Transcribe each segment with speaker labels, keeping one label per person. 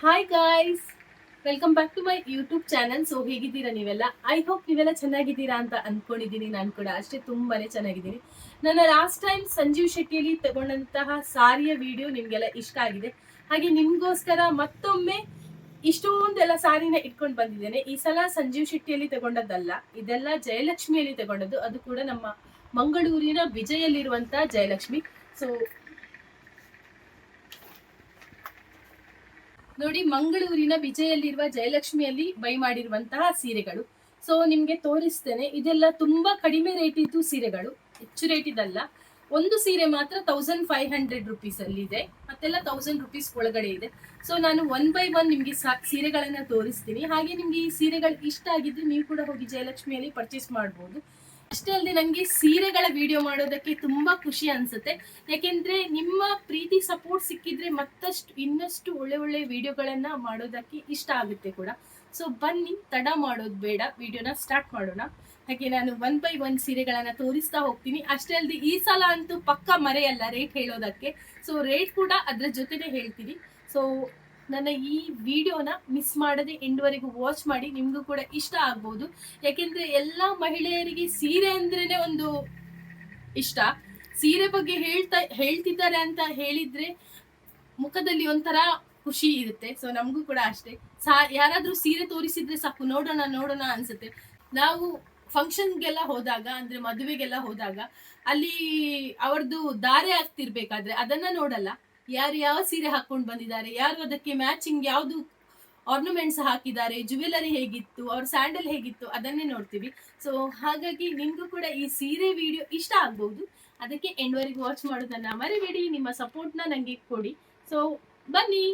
Speaker 1: Hi guys welcome back to my YouTube channel so ಹೇಗಿದ್ದೀರಾ ನೀವೆಲ್ಲ? I hope ನೀವೆಲ್ಲ ಚೆನ್ನಾಗಿದ್ದೀರಾ ಅಂತ ಅಂದ್ಕೊಂಡಿದ್ದೀನಿ ನಾನು ಕೂಡ ಅಷ್ಟೇ ತುಂಬಾನೇ ಚೆನ್ನಾಗಿದ್ದೀನಿ. ನನ್ನ ಲಾಸ್ಟ್ ಟೈಮ್ ಸಂಜೀವ್ ಶೆಟ್ಟಿಯಲ್ಲಿ ತಗೊಂಡಂತಹ ಸಾರಿಯ ವಿಡಿಯೋ ನಿಮಗೆಲ್ಲ ಇಷ್ಟ ಆಗಿದೆ. ಹಾಗೆ ನಿಮಗೋಸ್ಕರ ಮತ್ತೊಮ್ಮೆ ಇಷ್ಟೊಂದೆಲ್ಲ ಸಾರಿನ ಇಟ್ಕೊಂಡು ಬಂದಿದ್ದೇನೆ. ಈ ಸಲ ಸಂಜೀವ್ ಶೆಟ್ಟಿಯಲ್ಲಿ ತಗೊಂಡದ್ದಲ್ಲ, ಇದೆಲ್ಲ ಜಯಲಕ್ಷ್ಮಿಯಲ್ಲಿ ತಗೊಂಡದ್ದು. ಅದು ಕೂಡ ನಮ್ಮ ಮಂಗಳೂರಿನ ವಿಜಯಲ್ಲಿರುವಂತಹ ಜಯಲಕ್ಷ್ಮಿ. ಸೊ ನೋಡಿ, ಮಂಗಳೂರಿನ ವಿಜಯಲ್ಲಿರುವ ಜಯಲಕ್ಷ್ಮಿಯಲ್ಲಿ ಬೈ ಮಾಡಿರುವಂತಹ ಸೀರೆಗಳು. ಸೊ ನಿಮ್ಗೆ ತೋರಿಸ್ತೇನೆ, ಇದೆಲ್ಲ ತುಂಬಾ ಕಡಿಮೆ ರೇಟ್ ಇದ್ದು ಸೀರೆಗಳು, ಹೆಚ್ಚು ರೇಟ್ ಇದಲ್ಲ. ಒಂದು ಸೀರೆ ಮಾತ್ರ ತೌಸಂಡ್ ಫೈವ್ ಹಂಡ್ರೆಡ್ ರುಪೀಸ್ ಅಲ್ಲಿ ಇದೆ. ಮತ್ತೆಲ್ಲ ತೌಸಂಡ್ ರುಪೀಸ್ ಒಳಗಡೆ ಇದೆ. ಸೊ ನಾನು ಒನ್ ಬೈ ಒನ್ ನಿಮ್ಗೆ ಸೀರೆಗಳನ್ನ ತೋರಿಸ್ತೀನಿ. ಹಾಗೆ ನಿಮ್ಗೆ ಈ ಸೀರೆಗಳು ಇಷ್ಟ ಆಗಿದ್ರೆ ನೀವು ಕೂಡ ಹೋಗಿ ಜಯಲಕ್ಷ್ಮಿಯಲ್ಲಿ ಪರ್ಚೇಸ್ ಮಾಡ್ಬೋದು. ಅಷ್ಟೇ ಅಲ್ಲದೆ ನನಗೆ ಸೀರೆಗಳ ವಿಡಿಯೋ ಮಾಡೋದಕ್ಕೆ ತುಂಬಾ ಖುಷಿ ಅನ್ಸುತ್ತೆ. ಯಾಕೆಂದ್ರೆ ನಿಮ್ಮ ಪ್ರೀತಿ ಸಪೋರ್ಟ್ ಸಿಕ್ಕಿದ್ರೆ ಮತ್ತಷ್ಟು, ಇನ್ನಷ್ಟು ಒಳ್ಳೆ ಒಳ್ಳೆ ವಿಡಿಯೋಗಳನ್ನ ಮಾಡೋದಕ್ಕೆ ಇಷ್ಟ ಆಗುತ್ತೆ ಕೂಡ. ಸೊ ಬನ್ನಿ, ತಡ ಮಾಡೋದು ಬೇಡ. ವಿಡಿಯೋನ ಸ್ಟಾರ್ಟ್ ಮಾಡೋಣ. ಹಾಗೆ ನಾನು ಒನ್ ಬೈ ಒನ್ ಸೀರೆಗಳನ್ನ ತೋರಿಸ್ತಾ ಹೋಗ್ತೀನಿ. ಅಷ್ಟೇ ಅಲ್ಲದೆ ಈ ಸಲ ಅಂತೂ ಪಕ್ಕ ಮರೆಯಲ್ಲ ರೇಟ್ ಹೇಳೋದಕ್ಕೆ. ಸೊ ರೇಟ್ ಕೂಡ ಅದರ ಜೊತೆನೆ ಹೇಳ್ತೀನಿ. ಸೊ ನನ್ನ ಈ ವಿಡಿಯೋನ ಮಿಸ್ ಮಾಡದೆ ಎಂಡ್ವರೆಗೂ ವಾಚ್ ಮಾಡಿ ನಿಮ್ಗೂ ಕೂಡ ಇಷ್ಟ ಆಗ್ಬೋದು. ಯಾಕೆಂದ್ರೆ ಎಲ್ಲಾ ಮಹಿಳೆಯರಿಗೆ ಸೀರೆ ಅಂದ್ರೇನೆ ಒಂದು ಇಷ್ಟ. ಸೀರೆ ಬಗ್ಗೆ ಹೇಳ್ತಾ, ಹೇಳ್ತಿದ್ದಾರೆ ಅಂತ ಹೇಳಿದ್ರೆ ಮುಖದಲ್ಲಿ ಒಂಥರ ಖುಷಿ ಇರುತ್ತೆ. ಸೊ ನಮಗೂ ಕೂಡ ಅಷ್ಟೇ. ಸಾ, ಯಾರಾದ್ರೂ ಸೀರೆ ತೋರಿಸಿದ್ರೆ ಸಾಕು, ನೋಡೋಣ ನೋಡೋಣ ಅನ್ಸುತ್ತೆ. ನಾವು ಫಂಕ್ಷನ್ಗೆಲ್ಲ ಹೋದಾಗ, ಅಂದ್ರೆ ಮದುವೆಗೆಲ್ಲ ಹೋದಾಗ, ಅಲ್ಲಿ ಅವ್ರದ್ದು ದಾರೆ ಆಗ್ತಿರ್ಬೇಕಾದ್ರೆ ಅದನ್ನ ನೋಡಲ್ಲ. ಯಾರು ಯಾವ ಸೀರೆ ಹಾಕೊಂಡು ಬಂದಿದ್ದಾರೆ? ಯಾರು ಅದಕ್ಕೆ ಮ್ಯಾಚಿಂಗ್ ಯಾವುದು ಆರ್ನಮೆಂಟ್ಸ್ ಹಾಕಿದ್ದಾರೆ? ಜುವೆಲರಿ ಹೇಗಿತ್ತು? ಅವ್ರ ಸ್ಯಾಂಡಲ್ ಹೇಗಿತ್ತು? ಅದನ್ನೇ ನೋಡ್ತೀವಿ. ಸೊ ಹಾಗಾಗಿ ನಿಮ್ಗೂ ಕೂಡ ಈ ಸೀರೆ ವಿಡಿಯೋ ಇಷ್ಟ ಆಗ್ಬಹುದು ಅದಕ್ಕೆ ಎಂಡ್ವರೆಗೂ ವಾಚ್ ಮಾಡೋದನ್ನ ಮರಿಬೇಡಿ. ನಿಮ್ಮ ಸಪೋರ್ಟ್ನ ನಂಗೆ ಕೊಡಿ. ಸೊ ಬನ್ನಿ.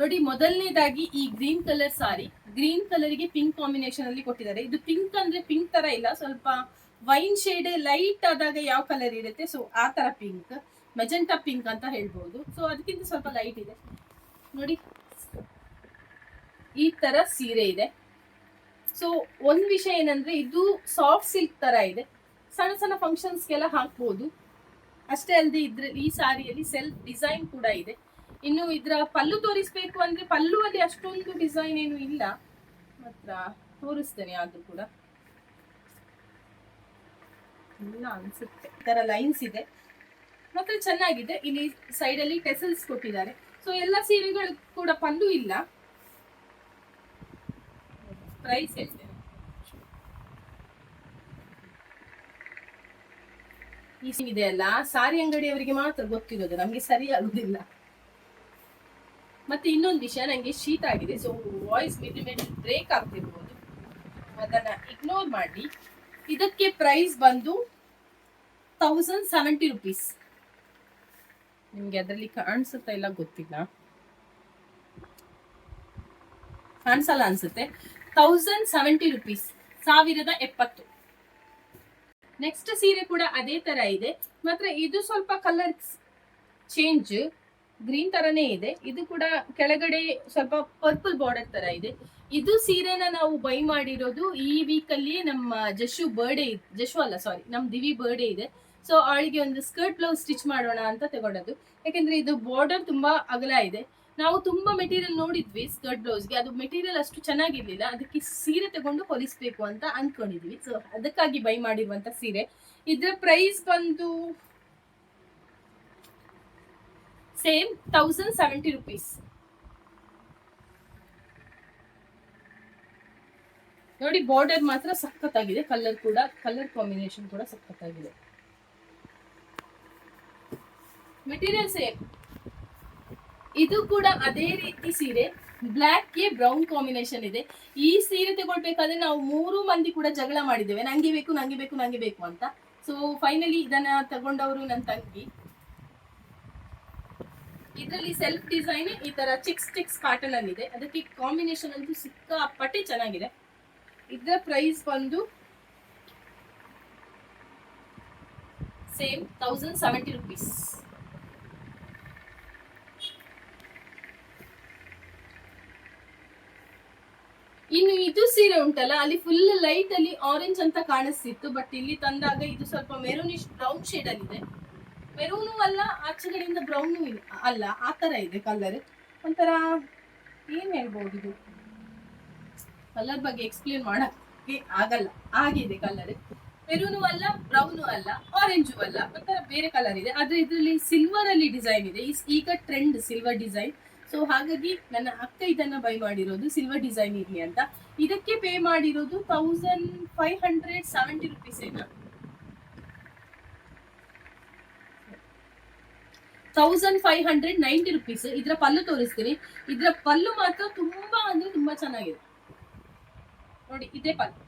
Speaker 1: ನೋಡಿ, ಮೊದಲನೇದಾಗಿ ಈ ಗ್ರೀನ್ ಕಲರ್ ಸಾರಿ ಗ್ರೀನ್ ಕಲರ್ಗೆ ಪಿಂಕ್ ಕಾಂಬಿನೇಷನ್ ಅಲ್ಲಿ ಕೊಟ್ಟಿದ್ದಾರೆ. ಇದು ಪಿಂಕ್ ಅಂದ್ರೆ ಪಿಂಕ್ ತರ ಇಲ್ಲ. ಸ್ವಲ್ಪ ವೈನ್ ಶೇಡ್ ಲೈಟ್ ಆದಾಗ ಯಾವ ಕಲರ್ ಇರುತ್ತೆ? ಸೊ ಆ ತರ ಪಿಂಕ್ ಮೆಜೆಂಟಾ ಪಿಂಕ್ ಅಂತ ಹೇಳ್ಬೋದು. ಸೊ ಅದಕ್ಕಿಂತ ಸ್ವಲ್ಪ ಲೈಟ್ ಇದೆ. ನೋಡಿ. ಈ ತರ ಸೀರೆ ಇದೆ. ಸೊ ಒಂದ್ ವಿಷಯ ಏನಂದ್ರೆ, ಇದು ಸಾಫ್ಟ್ ಸಿಲ್ಕ್ ತರ ಇದೆ. ಸಣ್ಣ ಸಣ್ಣ ಫಂಕ್ಷನ್ಸ್ಗೆಲ್ಲ ಹಾಕ್ಬೋದು. ಅಷ್ಟೇ ಅಲ್ಲದೆ ಇದ್ರ ಈ ಸಾರಿಯಲ್ಲಿ ಸೆಲ್ಫ್ ಡಿಸೈನ್ ಕೂಡ ಇದೆ. ಇನ್ನು ಇದ್ರ ಪಲ್ಲು ತೋರಿಸ್ಬೇಕು ಅಂದ್ರೆ, ಪಲ್ಲುವಲ್ಲಿ ಅಷ್ಟೊಂದು ಡಿಸೈನ್ ಏನು ಇಲ್ಲ. ಮಾತ್ರ ತೋರಿಸ್ತೇನೆ ಆದ್ರೂ ಕೂಡ. ಇಲ್ಲ ಅನ್ಸುತ್ತೆ. ತರ ಲೈನ್ಸ್ ಇದೆ. ಮತ್ತೆ ಚೆನ್ನಾಗಿದೆ. ಇಲ್ಲಿ ಸೈಡ್ ಅಲ್ಲಿ ಟೆಸಲ್ಸ್ ಕೊಟ್ಟಿದ್ದಾರೆ. ಸೊ ಎಲ್ಲ ಸೀರೆಗಳು ಕೂಡ ಪಲ್ಲು ಇಲ್ಲ. ಪ್ರೈಸ್ ಹೇಳ್ತೇನೆ. ಈ ಇದೆ ಅಲ್ಲ. ಸಾರಿ ಅಂಗಡಿಯವರಿಗೆ ಮಾತ್ರ ಗೊತ್ತಿರೋದು. ನಮ್ಗೆ ಸರಿ ಆಗುದಿಲ್ಲ. ಮತ್ತೆ ಇನ್ನೊಂದು ವಿಷಯ, ನಂಗೆ ಶೀತ ಆಗಿದೆ. ಸೊ ವಾಯ್ಸ್ ಮಿಡ್ ಬ್ರೇಕ್ ಆಗ್ತಿರ್ಬೋದು. ಅದನ್ನ ಇಗ್ನೋರ್ ಮಾಡಿ. ಇದಕ್ಕೆ ಪ್ರೈಸ್ ಬಂದು ತೌಸಂಡ್ ಸೆವೆಂಟಿ ರುಪೀಸ್ ನಿಮ್ಗೆ ಅದರಲ್ಲಿ ಕಾಣಿಸುತ್ತಾ ಇಲ್ಲ ಗೊತ್ತಿಲ್ಲ. ಕಾಣಿಸಲ್ಲ ಅನ್ಸುತ್ತೆ. ತೌಸಂಡ್ ಸೆವೆಂಟಿ ರುಪೀಸ್ ಸಾವಿರದ ಎಪ್ಪತ್ತು. ನೆಕ್ಸ್ಟ್ ಸೀರೆ ಕೂಡ ಅದೇ ತರ ಇದೆ. ಮಾತ್ರ ಇದು ಸ್ವಲ್ಪ ಕಲರ್ಸ್ ಚೇಂಜ್ ಗ್ರೀನ್ ತರನೇ ಇದೆ. ಇದು ಕೂಡ ಕೆಳಗಡೆ ಸ್ವಲ್ಪ ಪರ್ಪಲ್ ಬಾರ್ಡರ್ ತರ ಇದೆ. ಇದು ಸೀರೆನ ನಾವು ಬೈ ಮಾಡಿರೋದು ಈ ವೀಕ್ ಅಲ್ಲಿ ನಮ್ಮ ಜಶು ಬರ್ಡೇ ಜಶು ಅಲ್ಲ ಸಾರಿ ನಮ್ ದಿವಿ ಬರ್ಡೇ ಇದೆ. ಸೊ ಅವಳಿಗೆ ಒಂದು ಸ್ಕರ್ಟ್ ಬ್ಲೌಸ್ ಸ್ಟಿಚ್ ಮಾಡೋಣ ಅಂತ ತಗೊಂಡದ್ದು ಯಾಕೆಂದ್ರೆ ಇದು ಬಾರ್ಡರ್ ತುಂಬಾ ಅಗಲ ಇದೆ. ನಾವು ತುಂಬಾ ಮೆಟೀರಿಯಲ್ ನೋಡಿದ್ವಿ ಸ್ಕರ್ಟ್ ಬ್ಲೌಸ್ಗೆ ಅದು ಮೆಟೀರಿಯಲ್ ಅಷ್ಟು ಚೆನ್ನಾಗಿರ್ಲಿಲ್ಲ. ಅದಕ್ಕೆ ಸೀರೆ ತಗೊಂಡು ಹೊಲಿಸ್ಬೇಕು ಅಂತ ಅನ್ಕೊಂಡಿದ್ವಿ. ಸೊ ಅದಕ್ಕಾಗಿ ಬೈ ಮಾಡಿರುವಂತ ಸೀರೆ. ಇದ್ರ ಪ್ರೈಸ್ ಬಂದು ಸೇಮ್ ತೌಸಂಡ್ ಸೆವೆಂಟಿ ನೋಡಿ ಬಾರ್ಡರ್ ಮಾತ್ರ ಸಖತ್ತಾಗಿದೆ. ಕಲರ್ ಕೂಡ ಕಲರ್ ಕಾಂಬಿನೇಷನ್ ಕೂಡ ಸಖತ್ತಾಗಿದೆ. ಮೆಟೀರಿಯಲ್ ಸೇಮ್ ಇದು ಕೂಡ ಅದೇ ರೀತಿ ಸೀರೆ. ಬ್ಲ್ಯಾಕ್ಗೆ ಬ್ರೌನ್ ಕಾಂಬಿನೇಷನ್ ಇದೆ. ಈ ಸೀರೆ ತಗೊಳ್ಬೇಕಾದ್ರೆ ನಾವು ಮೂರು ಮಂದಿ ಕೂಡ ಜಗಳ ಮಾಡಿದ್ದೇವೆ. ನಂಗೆ ಬೇಕು ನಂಗೆ ಬೇಕು ನಂಗೆ ಬೇಕು ಅಂತ. ಸೊ ಫೈನಲಿ ಇದನ್ನ ತಗೊಂಡವರು ನನ್ನ ತಂಗಿ. ಇದರಲ್ಲಿ ಸೆಲ್ಫ್ ಡಿಸೈನ್ ಈ ತರ ಚಿಕ್ಸ್ ಚಿಕ್ಸ್ ಪ್ಯಾಟರ್ನ್ ಅಲ್ಲಿ ಇದೆ. ಅದಕ್ಕೆ ಕಾಂಬಿನೇಷನ್ ಅಂತೂ ಸಿಕ್ಕಾಪಟ್ಟೆ ಚೆನ್ನಾಗಿದೆ. ಇದರ ಪ್ರೈಸ್ ಬಂದು ಸೇಮ್ ತೌಸಂಡ್ ಸೆವೆಂಟಿ ರುಪೀಸ್ ಇನ್ನು ಇದು ಸೀರೆ ಉಂಟಲ್ಲ, ಅಲ್ಲಿ ಫುಲ್ ಲೈಟ್ ಅಲ್ಲಿ ಆರೆಂಜ್ ಅಂತ ಕಾಣಿಸ್ತಿತ್ತು ಬಟ್ ಇಲ್ಲಿ ತಂದಾಗ ಇದು ಸ್ವಲ್ಪ ಮೆರೂನಿಶ್ ಬ್ರೌನ್ ಶೇಡ್ ಅಲ್ಲಿ ಇದೆ. ಮೆರೂನು ಅಲ್ಲ ಆಚೆಗಳಿಂದ ಬ್ರೌನು ಅಲ್ಲ, ಆ ತರ ಇದೆ ಕಲರ್ ಒಂಥರ ಏನು ಹೇಳ್ಬೋದು ಇದು? ಕಲರ್ ಬಗ್ಗೆ ಎಕ್ಸ್ಪ್ಲೇನ್ ಮಾಡಕ್ಕೆ ಆಗಲ್ಲ. ಆಗಿದೆ ಕಲರ್ ಮೆರೂನು ಅಲ್ಲ ಬ್ರೌನು ಅಲ್ಲ ಆರೆಂಜು ಅಲ್ಲ, ಒಂಥರ ಬೇರೆ ಕಲರ್ ಇದೆ. ಆದರೆ ಇದರಲ್ಲಿ ಸಿಲ್ವರ್ ಅಲ್ಲಿ ಡಿಸೈನ್ ಇದೆ. ಈಗ ಟ್ರೆಂಡ್ ಸಿಲ್ವರ್ ಡಿಸೈನ್ ಸೊ ಹಾಗಾಗಿ ನನ್ನ ಅಕ್ಕ ಇದನ್ನ ಬೈ ಮಾಡಿರೋದು ಸಿಲ್ವರ್ ಡಿಸೈನ್ ಇರ್ಲಿ ಅಂತ. ಇದಕ್ಕೆ ಪೇ ಮಾಡಿರೋದು thousand five hundred seventy rupees ಏನಾ thousand five hundred ninety rupees ಇದ್ರ ಪಲ್ಲು ತೋರಿಸ್ತೀನಿ. ಇದ್ರ ಪಲ್ಲು ಮಾತ್ರ ತುಂಬಾ ಅಂದ್ರೆ ತುಂಬಾ ಚೆನ್ನಾಗಿದೆ. ನೋಡಿ, ಇದೇ ಪಲ್ಲು.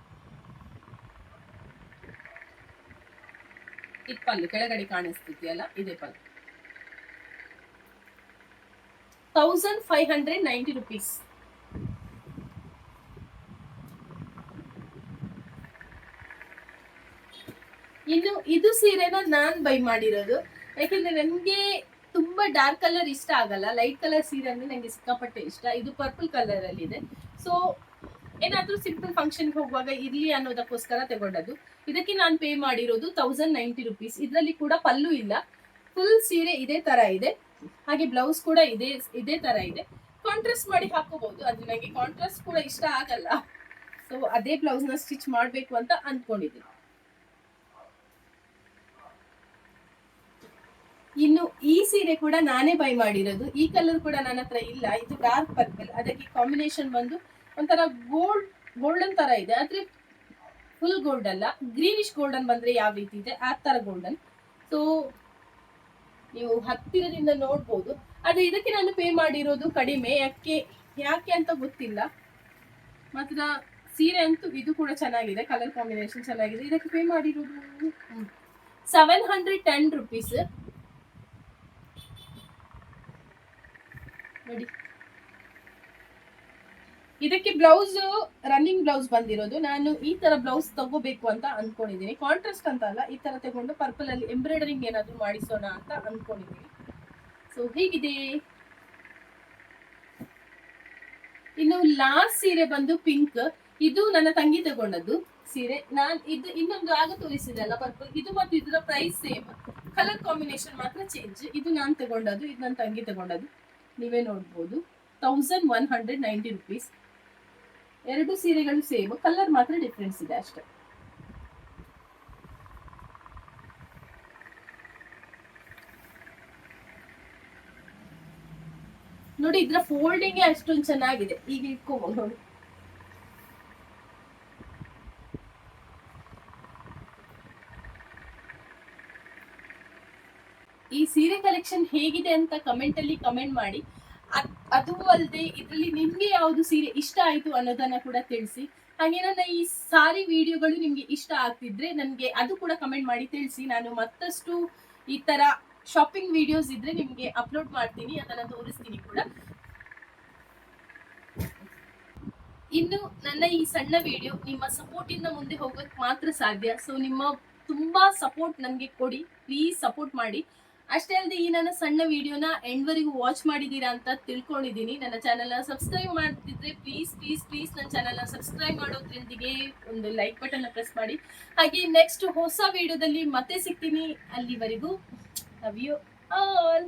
Speaker 1: ಇದು ಪಲ್ಲು ಕೆಳಗಡೆ ಕಾಣಿಸ್ತಿದೆಯಲ್ಲ, ಇದೇ pallu. Thousand five hundred ninety rupees ಇನ್ನು ಇದು ಸೀರೆನ ನಾನ್ ಬೈ ಮಾಡಿರೋದು. ಯಾಕೆಂದ್ರೆ ನನಗೆ ತುಂಬಾ ಡಾರ್ಕ್ ಕಲರ್ ಇಷ್ಟ ಆಗಲ್ಲ. ಲೈಟ್ ಕಲರ್ ಸೀರೆ ಅಂದ್ರೆ ನಂಗೆ ಸಿಕ್ಕಾಪಟ್ಟೆ ಇಷ್ಟ. ಇದು ಪರ್ಪಲ್ ಕಲರ್ ಅಲ್ಲಿ ಇದೆ. ಸೊ ಏನಾದ್ರೂ ಸಿಂಪಲ್ ಫಂಕ್ಷನ್ಗೆ ಹೋಗುವಾಗ ಇರ್ಲಿ ಅನ್ನೋದಕ್ಕೋಸ್ಕರ ತಗೊಂಡದ್ದು. ಇದಕ್ಕೆ ನಾನು ಪೇ ಮಾಡಿರೋದು ತೌಸಂಡ್ ನೈಂಟಿ ರುಪೀಸ್ ಇದರಲ್ಲಿ ಕೂಡ ಪಲ್ಲು ಇಲ್ಲ. ಫುಲ್ ಸೀರೆ ಇದೇ ತರ ಇದೆ. ಹಾಗೆ ಬ್ಲೌಸ್ ಕೂಡ ಇದೇ ಇದೇ ತರ ಇದೆ. ಕಾಂಟ್ರಾಸ್ಟ್ ಮಾಡಿ ಹಾಕೋಬಹುದು. ಅದು ನನಗೆ ಕಾಂಟ್ರಾಸ್ಟ್ ಕೂಡ ಇಷ್ಟ ಆಗಲ್ಲ. ಸೊ ಅದೇ ಬ್ಲೌಸ್ನ ಸ್ಟಿಚ್ ಮಾಡಬೇಕು ಅಂತ ಅನ್ಕೊಂಡಿದ್ದೀನಿ. ಇನ್ನು ಸೀರೆ ಕೂಡ ನಾನೇ ಬೈ ಮಾಡಿರೋದು. ಈ ಕಲರ್ ಕೂಡ ನನ್ನ ಹತ್ರ ಇಲ್ಲ. ಇದು ಡಾರ್ಕ್ ಪರ್ಪಲ್ ಅದಕ್ಕೆ ಕಾಂಬಿನೇಷನ್ ಬಂದು ಒಂಥರ ಗೋಲ್ಡ್ ಗೋಲ್ಡನ್ ತರ ಇದೆ. ಆದ್ರೆ ಫುಲ್ ಗೋಲ್ಡ್ ಅಲ್ಲ. ಗ್ರೀನಿಶ್ ಗೋಲ್ಡನ್ ಬಂದ್ರೆ ಯಾವ ರೀತಿ ಇದೆ? ಆ ತರ ಗೋಲ್ಡನ್ ಸೊ ನೀವು ಹತ್ತಿರದಿಂದ ನೋಡ್ಬೋದು. ಆದ್ರೆ ಇದಕ್ಕೆ ನಾನು ಪೇ ಮಾಡಿರೋದು ಕಡಿಮೆ. ಯಾಕೆ ಯಾಕೆ ಅಂತ ಗೊತ್ತಿಲ್ಲ. ಮಾತ್ರ ಸೀರೆ ಅಂತೂ ಇದು ಕೂಡ ಚೆನ್ನಾಗಿದೆ. ಕಲರ್ ಕಾಂಬಿನೇಷನ್ ಚೆನ್ನಾಗಿದೆ. ಇದಕ್ಕೆ ಪೇ ಮಾಡಿರೋದು ಸೆವೆನ್ ಹಂಡ್ರೆಡ್ ಟೆನ್ ರುಪೀಸ್ ಇದಕ್ಕೆ ಬ್ಲೌಸ್ ರನ್ನಿಂಗ್ ಬ್ಲೌಸ್ ಬಂದಿರೋದು. ನಾನು ಈ ತರ ಬ್ಲೌಸ್ ತಗೋಬೇಕು ಅಂತ ಅನ್ಕೊಂಡಿದ್ದೀನಿ. ಕಾಂಟ್ರಾಸ್ಟ್ ಅಂತ ಅಲ್ಲ, ಈ ತರ ತಗೊಂಡು ಪರ್ಪಲ್ ಅಲ್ಲಿ ಎಂಬ್ರಾಯ್ಡರಿಂಗ್ ಏನಾದ್ರು ಮಾಡಿಸೋಣ ಅಂತ ಅನ್ಕೊಂಡಿದ್ದೀನಿ. ಸೊ ಹೇಗಿದೆ? ಇನ್ನು ಲಾಸ್ಟ್ ಸೀರೆ ಬಂದು ಪಿಂಕ್ ಇದು ನನ್ನ ತಂಗಿ ತಗೊಂಡದ್ದು ಸೀರೆ. ನಾನ್ ಇದು ಇನ್ನೊಂದು ಆಗ ತೋರಿಸಿದೆ ಅಲ್ಲ ಪರ್ಪಲ್ ಇದು ಮತ್ತು ಇದರ ಪ್ರೈಸ್ ಸೇಮ್ ಕಲರ್ ಕಾಂಬಿನೇಷನ್ ಮಾತ್ರ ಚೇಂಜ್ ಇದು ನಾನು ತಗೊಂಡದ್ದು, ಇದು ನನ್ನ ತಂಗಿ ತಗೊಂಡದ್ದು. ನೀವೇ ನೋಡ್ಬೋದು. Thousand one hundred ninety rupees ಎರಡು ಸೀರೆಗಳು ಸೇಮ್ ಕಲರ್ ಮಾತ್ರ ಡಿಫ್ರೆನ್ಸ್ ಇದೆ ಅಷ್ಟೇ. ನೋಡಿ ಇದ್ರ ಫೋಲ್ಡಿಂಗ್ ಅಷ್ಟೊಂದು ಚೆನ್ನಾಗಿದೆ. ಈಗ ಇಟ್ಕೋಬಹುದು ನೋಡಿ ಈ ಸೀರೆ ಕಲೆಕ್ಷನ್ ಹೇಗಿದೆ ಅಂತ ಕಮೆಂಟ್ ಅಲ್ಲಿ ಕಮೆಂಟ್ ಮಾಡಿ. ಅದು ಅಲ್ಲದೆ ಇದರಲ್ಲಿ ನಿಮ್ಗೆ ಯಾವುದು ಸೀರೆ ಇಷ್ಟ ಆಯ್ತು ಅನ್ನೋದನ್ನ ಕೂಡ ತಿಳಿಸಿ. ಹಾಗೆ ನನ್ನ ಈ ಸಾರಿ ವಿಡಿಯೋಗಳು ನಿಮ್ಗೆ ಇಷ್ಟ ಆಗ್ತಿದ್ರೆ ನನಗೆ ಅದು ಕೂಡ ಕಮೆಂಟ್ ಮಾಡಿ ತಿಳಿಸಿ. ನಾನು ಮತ್ತಷ್ಟು ಈ ತರ ಶಾಪಿಂಗ್ ವಿಡಿಯೋಸ್ ಇದ್ರೆ ನಿಮ್ಗೆ ಅಪ್ಲೋಡ್ ಮಾಡ್ತೀನಿ, ಅದನ್ನ ತೋರಿಸ್ತೀನಿ ಕೂಡ. ಇನ್ನು ನನ್ನ ಈ ಸಣ್ಣ ವಿಡಿಯೋ ನಿಮ್ಮ ಸಪೋರ್ಟ್ ಇಂದ ಮುಂದೆ ಹೋಗೋಕ್ ಮಾತ್ರ ಸಾಧ್ಯ. ಸೊ ನಿಮ್ಮ ತುಂಬಾ ಸಪೋರ್ಟ್ ನನಗೆ ಕೊಡಿ. ಪ್ಲೀಸ್ ಸಪೋರ್ಟ್ ಮಾಡಿ. ಅಷ್ಟೇ ಅಲ್ಲದೆ ಈ ನನ್ನ ಸಣ್ಣ ವಿಡಿಯೋನ ಎಂಡ್ವರೆಗೂ ವಾಚ್ ಮಾಡಿದ್ದೀರಾ ಅಂತ ತಿಳ್ಕೊಂಡಿದ್ದೀನಿ. ನನ್ನ ಚಾನೆಲ್ನ ಸಬ್ಸ್ಕ್ರೈಬ್ ಮಾಡ್ತಿದ್ರೆ ಪ್ಲೀಸ್ ಪ್ಲೀಸ್ ಪ್ಲೀಸ್ ನನ್ನ ಚಾನೆಲ್ನ ಸಬ್ಸ್ಕ್ರೈಬ್ ಮಾಡೋದ್ರೊಂದಿಗೆ ಒಂದು ಲೈಕ್ ಬಟನ್ನ ಪ್ರೆಸ್ ಮಾಡಿ. ಹಾಗೆ ನೆಕ್ಸ್ಟ್ ಹೊಸ ವಿಡಿಯೋದಲ್ಲಿ ಮತ್ತೆ ಸಿಗ್ತೀನಿ ಅಲ್ಲಿವರೆಗೂ. Love you all